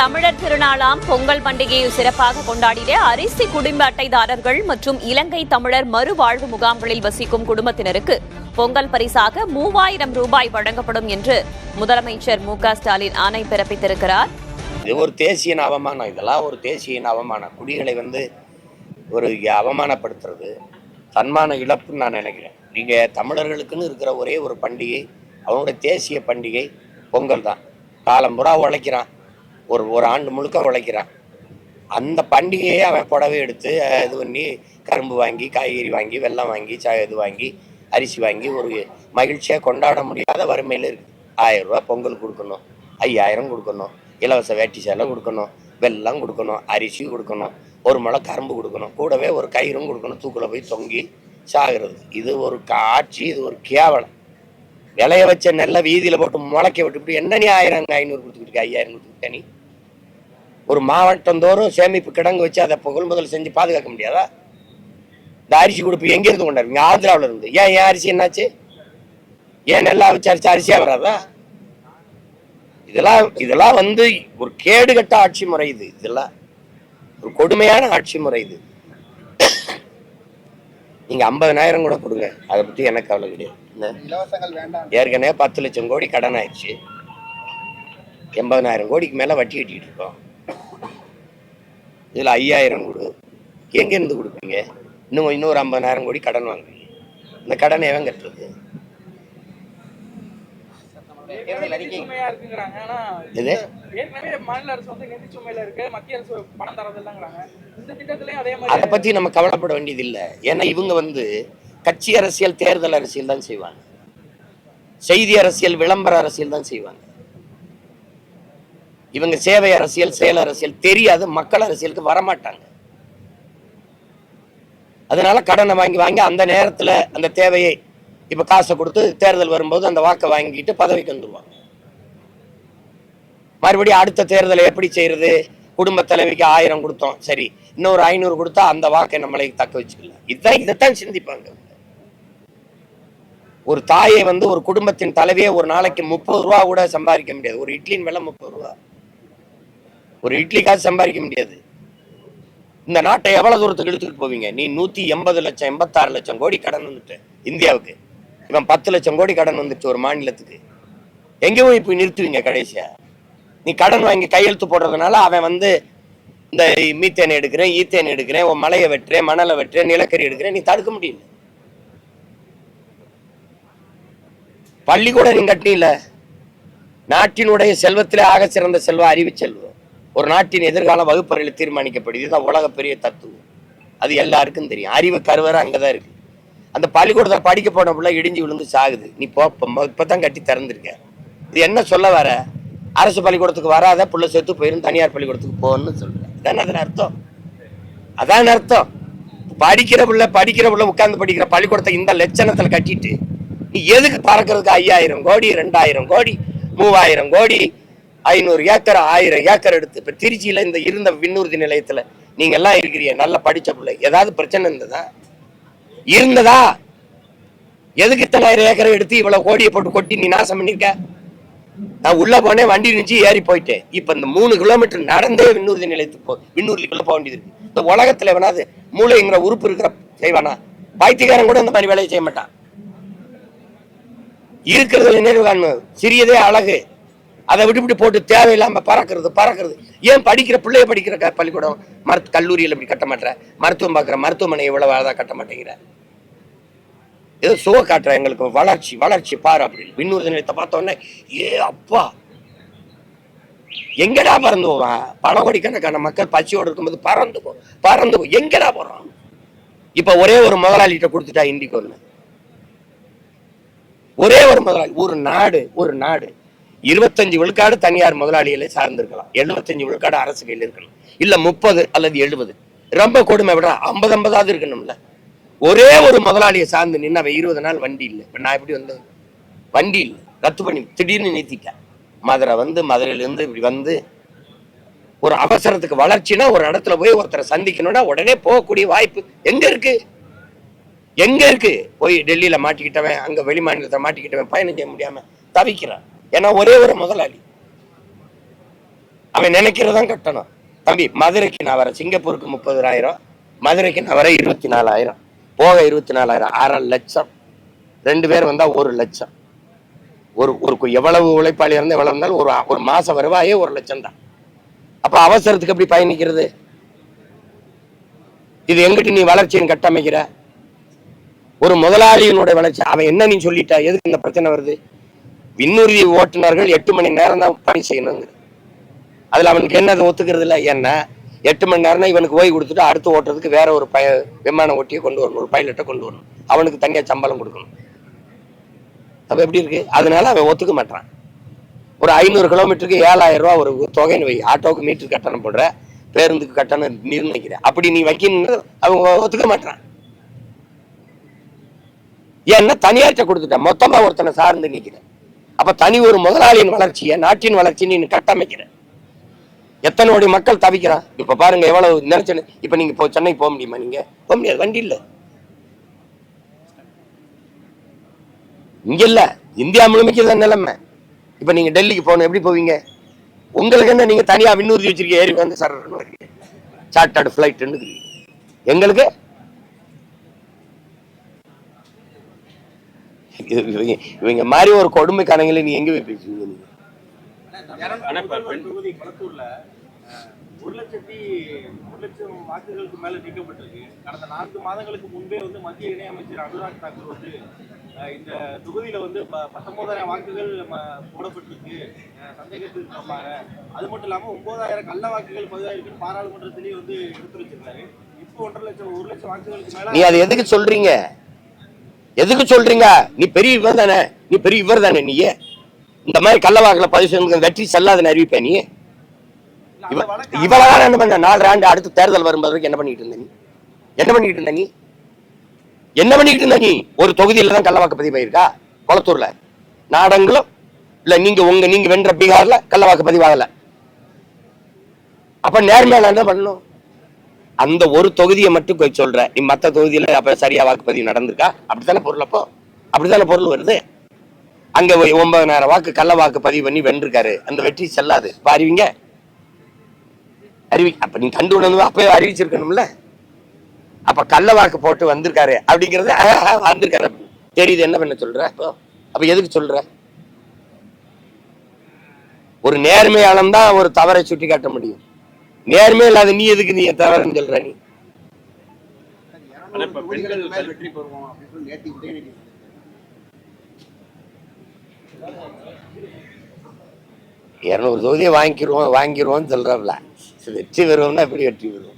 தமிழர் திருநாளாம் பொங்கல் பண்டிகையை சிறப்பாக கொண்டாடிட அரிசி குடும்ப அட்டைதாரர்கள் மற்றும் இலங்கை தமிழர் மறுவாழ்வு முகாம்களில் வசிக்கும் குடும்பத்தினருக்கு பொங்கல் பரிசாக மூவாயிரம் ரூபாய் வழங்கப்படும் என்று முதலமைச்சர் மு க ஸ்டாலின் ஆணை பிறப்பித்திருக்கிறார். இது ஒரு தேசிய அவமானம் இதெல்லாம் ஒரு தேசிய அவமானம் குடிகளை வந்து ஒரு அவமானப்படுத்துறது. தன்மான இழப்புன்னு நான் நினைக்கிறேன். நீங்கள் தமிழர்களுக்குன்னு இருக்கிற ஒரே ஒரு பண்டிகை அவங்களுடைய தேசிய பண்டிகை பொங்கல் தான். காலம்புறா உழைக்கிறான். ஒரு ஒரு ஆண்டு முழுக்க உழைக்கிறான். அந்த பண்டிகையை அவன் புடவை எடுத்து இது பண்ணி கரும்பு வாங்கி காய்கறி வாங்கி வெள்ளம் வாங்கி ச இது வாங்கி அரிசி வாங்கி ஒரு மகிழ்ச்சியாக கொண்டாட முடியாத வறுமையில் இருக்குது ஆயிரம் ரூபா பொங்கல் கொடுக்கணும் ஐயாயிரம் கொடுக்கணும் இலவச வேட்டி சேலை கொடுக்கணும் வெல்லம் கொடுக்கணும் அரிசி கொடுக்கணும் ஒரு முளை கரும்பு கொடுக்கணும் கூடவே ஒரு கயிறும் கொடுக்கணும் தூக்கில் போய் தொங்கி சாகிறது. இது ஒரு காட்சி இது ஒரு கேவலம். விளைய வச்ச நெல்லை வீதியில் போட்டு முளைக்க விட்டுவிட்டு என்ன நீ ஆயிரம் ஐநூறு கொடுத்துக்கிட்டு ஐயாயிரம் கொடுத்துக்கிட்டே நீ? ஒரு மாவட்டம் தோறும் சேமிப்பு கிடங்கு வச்சு அதை கொள்முதல் செஞ்சு பாதுகாக்க முடியாதா? இந்த அரிசி கொடுப்பு எங்க இருந்து கொண்டாருங்க ஆந்திராவில் இருந்து. ஏன் ஏன் அரிசி என்னாச்சு? ஏன் நெல்லா வச்சு அரிசி அரிசியா வராதா? இதெல்லாம் இதெல்லாம் வந்து ஒரு கேடுகட்ட ஆட்சி முறை இது இதெல்லாம். ஒரு கொடுமையான ஆட்சி முறை இது. நீங்க ஐம்பதனாயிரம் கூட கொடுங்க. அதை பத்தி எனக்கு கவலை கிடையாது. ஏற்கனவே பத்து லட்சம் கோடி கடன் ஆயிடுச்சு. எண்பதனாயிரம் கோடிக்கு மேல வட்டி கட்டிட்டு இருக்கோம். இதுல ஐயாயிரம் கொடு. எங்க இருந்து கொடுப்பீங்க? இன்னும் இன்னொரு ஐம்பதனாயிரம் கோடி கடன் வாங்குவீங்க. இந்த கடனை எவன் கட்டுறது? அதே பத்தி நம்ம கவலைப்பட வேண்டியது இல்லை ஏன்னா இவங்க வந்து கட்சி அரசியல் தேர்தல் அரசியல் தான் செய்வாங்க. செய்தி அரசியல் விளம்பர அரசியல் தான் செய்வாங்க. இவங்க சேவை அரசியல் செயல் அரசியல் தெரியாது மக்கள் அரசியலுக்கு வரமாட்டாங்க. அதனால கடனை வாங்கி வாங்கி அந்த நேரத்துல அந்த தேவையை இப்போ காசை கொடுத்து தேர்தல் வரும்போது அந்த வாக்கை வாங்கிட்டு பதவிக்கு வந்துடுவாங்க மறுபடியும் அடுத்த தேர்தலை எப்படி செய்யறது? குடும்ப தலைவிக்கு ஆயிரம் கொடுத்தோம் சரி. இன்னொரு ஐநூறு கொடுத்தா அந்த வாக்கை நம்மளை தக்க வச்சுக்கலாம் இதுதான் இதைத்தான் சிந்திப்பாங்க. ஒரு தாயை வந்து ஒரு குடும்பத்தின் தலைவியை ஒரு நாளைக்கு முப்பது ரூபா கூட சம்பாதிக்க முடியாது. ஒரு இட்லியின் விலை முப்பது ரூபா. ஒரு இட்லிக்காக சம்பாதிக்க முடியாது. இந்த நாட்டை எவ்வளவு தூரத்துக்கு இழுத்துட்டு போவீங்க? நீ நூத்தி எண்பது லட்சம் எண்பத்தாறு லட்சம் கோடி கடன் வந்துட்டு இந்தியாவுக்கு. இவன் பத்து லட்சம் கோடி கடன் வந்துச்சு ஒரு மாநிலத்துக்கு. எங்கேயும் போய் போய் நிறுத்துவீங்க கடைசியா? நீ கடன் வாங்கி கையெழுத்து போடுறதுனால அவன் வந்து இந்த மீத்தேன் எடுக்கிறேன் ஈத்தேன் எடுக்கிறேன் உன் மலையை வெட்டுறேன் மணலை வெட்டுறேன் நிலக்கரி எடுக்கிறேன் நீ தடுக்க முடியல. பள்ளிக்கூடம் நீ கட்டில. நாட்டினுடைய செல்வத்திலே ஆக சிறந்த செல்வம் அறிவு செல்வம். ஒரு நாட்டின் எதிர்கால வகுப்பறையில் தீர்மானிக்கப்படுது இதுதான் உலக பெரிய தத்துவம். அது எல்லாருக்கும் தெரியும். அறிவு கருவறை அங்கதான் இருக்கு. அந்த பள்ளிக்கூடத்தை படிக்க போன பிள்ளை இடிஞ்சு விழுந்து சாகுது. நீ போ இப்போ தான் கட்டி திறந்துருக்க. இது என்ன சொல்ல வர? அரசு பள்ளிக்கூடத்துக்கு வராத பிள்ளை செத்து போயிரும் தனியார் பள்ளிக்கூடத்துக்கு போகணும்னு சொல்கிறேன் தானே அதன் அர்த்தம்? அதான் அர்த்தம். படிக்கிற பிள்ளை படிக்கிற பிள்ளை உட்கார்ந்து படிக்கிற பள்ளிக்கூடத்தை இந்த லட்சணத்தில் கட்டிட்டு நீ எதுக்கு பறக்கிறதுக்கு ஐயாயிரம் கோடி ரெண்டாயிரம் கோடி மூவாயிரம் கோடி ஐநூறு ஏக்கர் ஆயிரம் ஏக்கர் எடுத்து இப்போ திருச்சியில இந்த இருந்த விண்ணூர்தி நிலையத்துல நீங்க எல்லாம் இருக்கிறீங்க நல்லா படிச்ச பிள்ளை. ஏதாவது பிரச்சனை இருந்ததா? இருந்ததா? எதுக்கு இத்தனாயிரம் ஏக்கரை எடுத்து இவ்வளவு கோடியை போட்டு கொட்டி நீ நாசம் பண்ணிருக்க? நான் உள்ள போனேன் வண்டி நின்று ஏறி போயிட்டேன். இப்ப இந்த மூணு கிலோமீட்டர் நடந்தே விண்ணூர்தி நிலையத்துக்கு போ விண்ணூர்லிக்குள்ளே போக வேண்டியது இருக்கு. இந்த உலகத்துல வேணாது மூளைங்கிற உறுப்பு இருக்கிற செய்வானா? பாய்த்திக்காரன் கூட இந்த மாதிரி வேலையை செய்ய மாட்டான். இருக்கிறதுல நினைவு காணும் சிறியதே அழகு. அதை விட்டுவிட்டு போட்டு தேவையில்லாம பறக்கிறது பறக்கிறது. ஏன் படிக்கிற பிள்ளைய படிக்கிற பள்ளிக்கூடம் மருத்து கல்லூரியில் இப்படி கட்ட மாட்டேற? மருத்துவம் பார்க்குற மருத்துவமனை இவ்வளவு அழகா கட்ட மாட்டேங்கிற. ஏதோ சுக காட்டுற எங்களுக்கு வளர்ச்சி வளர்ச்சி பாரு அப்படின்னு விண்ணூர் நிலையத்தை பார்த்த உடனே ஏ அப்பா. எங்கடா பறந்து போவான் பல கோடிக்கணக்கான மக்கள் பசியோடு இருக்கும்போது பறந்து போ பறந்து போ. எங்கடா போறோம் இப்ப ஒரே ஒரு முதலாளிகிட்ட கொடுத்துட்டா இண்டிகோன்னு. ஒரே ஒரு முதலாளி ஒரு நாடு ஒரு நாடு. இருபத்தஞ்சு விழுக்காடு தனியார் முதலாளிகளை சார்ந்திருக்கலாம். எழுபத்தஞ்சு விழுக்காடு அரசு கையில் இருக்கணும். இல்ல முப்பது அல்லது எழுபது. ரொம்ப கொடுமை விட ஐம்பது ஐம்பதாவது இருக்கணும்ல. ஒரே ஒரு முதலாளியை சார்ந்து நின்று அவன் இருபது நாள் வண்டி இல்லை. இப்ப நான் எப்படி வந்தது? வண்டி இல்லை. ரத்து பண்ணி திடீர்னு நிறுத்திட்டேன் மதுரை வந்து மதுரையிலேருந்து இப்படி வந்து ஒரு அவசரத்துக்கு வளர்ச்சினா ஒரு இடத்துல போய் ஒருத்தரை சந்திக்கணும்னா உடனே போகக்கூடிய வாய்ப்பு எங்க இருக்கு? எங்க இருக்கு? போய் டெல்லியில மாட்டிக்கிட்டவன் அங்க வெளி மாநிலத்தை மாட்டிக்கிட்டவன் பயணம் செய்ய முடியாம தவிக்கிறான். ஏன்னா ஒரே ஒரு முதலாளி. அவன் நினைக்கிறதான் கட்டணும். தம்பி மதுரைக்கு நான் வரேன். சிங்கப்பூருக்கு முப்பதாயிரம் மதுரைக்கு நான் வரேன் இருபத்தி நாலாயிரம் போக இருபத்தி நாலாயிரம் அரை லட்சம். ரெண்டு பேர் வந்தா ஒரு லட்சம். ஒரு ஒரு எவ்வளவு உழைப்பாளி இருந்தால் எவ்வளவு இருந்தாலும் ஒரு ஒரு மாச வருவாயே ஒரு லட்சம் தான். அப்ப அவசரத்துக்கு எப்படி பயணிக்கிறது? இது எங்கிட்டு நீ வளர்ச்சியின் கட்டமைக்கிற ஒரு முதலாளியினுடைய வளர்ச்சி. அவன் என்ன நீ சொல்லிட்ட? எதுக்கு இந்த பிரச்சனை வருது? விண்ணுறுதி ஓட்டுநர்கள் எட்டு மணி நேரம் தான் பணி செய்யணுங்க. அதில் அவனுக்கு என்ன அது ஒத்துக்கிறது இல்லை? என்ன எட்டு மணி நேரம்னா இவனுக்கு ஓய்வு கொடுத்துட்டு அடுத்து ஓட்டுறதுக்கு வேற ஒரு பய விமான ஓட்டியை கொண்டு வரணும். ஒரு பைலட்டை கொண்டு வரணும். அவனுக்கு தனியாக சம்பளம் கொடுக்கணும். அப்போ எப்படி இருக்கு? அதனால அவன் ஒத்துக்க மாட்டான் ஒரு ஐநூறு கிலோமீட்டருக்கு ஏழாயிரம் ரூபா ஒரு தொகைன்னு வை. ஆட்டோவுக்கு மீட்டர் கட்டணம் போடுற பேருந்துக்கு கட்டணம் நிர்ணயிக்கிற. அப்படி நீ வைக்கணும்னு அவங்க ஒத்துக்க மாட்டான் ஏன்னா தனியார்ட்ட கொடுத்துட்டேன் மொத்தமாக ஒருத்தனை சார்ந்து நிற்கிறேன் அப்ப தனி ஒரு முதலாளியின் வளர்ச்சியை நாட்டின் வளர்ச்சியை நீ கட்டமைக்கிற. எத்தனை கோடி மக்கள் தவிக்கிறான் இப்ப பாருங்க எவ்வளவு நினைச்சு இப்ப நீங்க இப்போ சென்னை போக முடியுமா நீங்க? போக முடியாது வண்டி இல்ல. இங்க இல்ல. இந்தியா முழுமைக்கு தான் நிலைமை. இப்ப நீங்க டெல்லிக்கு போகணும் எப்படி போவீங்க? உங்களுக்கு என்ன நீங்க தனியா விண்ணூர்தி வச்சிருக்கீங்க ஏறி வந்து சார் சார்ட்டர்டு ஃபிளைட்னு எங்களுக்கு இவங்க இவங்க மாதிரி ஒரு கொடுமைக்காரங்களை நீ எங்க போய் பேசுவீங்க நீங்க தொகுதி கொளத்தூர்ல அஹ், ஒரு லட்சத்தி ஒரு லட்சம் வாக்குகளுக்கு மேல நீக்கப்பட்டிருக்கு. கடந்த நான்கு மாதங்களுக்கு முன்பே வந்து மத்திய இணையமைச்சர் அனுராக் தாக்கூர் வந்து இந்த தொகுதியில வந்து ப- பத்தொன்பதாயிரம் வாக்குகள் போடப்பட்டிருக்கு. அஹ், சந்தேகத்துக்கு சொன்னாங்க அது மட்டும் இல்லாம ஒன்பதாயிரம் கள்ள வாக்குகள் பதிவாயிருக்கு பாராளுமன்றத்திலேயே வந்து எடுத்துரைச்சிருக்காரு இப்போ ஒன்றரை லட்சம் ஒரு லட்சம் வாக்குகளுக்கு மேல நீ அதை எதுக்கு சொல்றீங்க? எதுக்கு சொல்றீங்க? நீ பெரிய இவர் தானே. நீ பெரிய இவர் தானே நீ. இந்த மாதிரி கள்ளவாக்குல பதிவு செஞ்சு வெற்றி செல்லாதுன்னு அறிவிப்ப நீ. இவ இவ்வளவு என்ன பண்ண? நாலு ஆண்டு அடுத்து தேர்தல் வரும்போது என்ன பண்ணிட்டு இருந்த நீ? என்ன பண்ணிட்டு இருந்த நீ? என்ன பண்ணிட்டு இருந்த நீ? ஒரு தொகுதியில தான் கள்ளவாக்கு பதிவு ஆயிருக்கா குளத்தூர்ல. நாடங்களும் இல்ல நீங்க உங்க நீங்க வென்ற பீகார்ல கள்ளவாக்கு பதிவாகல. அப்ப நேர்மையான என்ன பண்ணணும்? அந்த ஒரு தொகுதியை மட்டும் போய் சொல்ற நீ மத்த தொகுதியில அப்ப சரியா வாக்குப்பதிவு நடந்திருக்கா? அப்படித்தானே பொருள் அப்போ? அப்படித்தானே பொருள் வருது? அங்க ஒ- ஒன்பதனாயிரம் வாக்கு கள்ள வாக்கு பதிவு பண்ணி வென்றிருக்காரு. அந்த வெற்றி செல்லாது. இப்ப அறிவிங்க. அறிவி அப்ப நீ கண்டு உணர்ந்து அப்பவே அறிவிச்சிருக்கணும்ல? அப்ப கள்ள வாக்கு போட்டு வந்திருக்காரு அப்படிங்கறது வந்திருக்காரு. தெரியுது. என்ன பண்ண சொல்ற அப்போ அப்ப எதுக்கு சொல்ற? ஒரு நேர்மையாளன் தான் ஒரு தவறை சுட்டி காட்ட முடியும். நேர்மை இல்லாத நீ எதுக்கு நீ தவறுன்னு சொல்ற நீ? இருநூறு தொகுதியை வாங்கிக்கிறோம் வாங்கிடுவோம்னு சொல்றோம்ல வெற்றி பெறுவோம்னா எப்படி வெற்றி பெறுவோம்?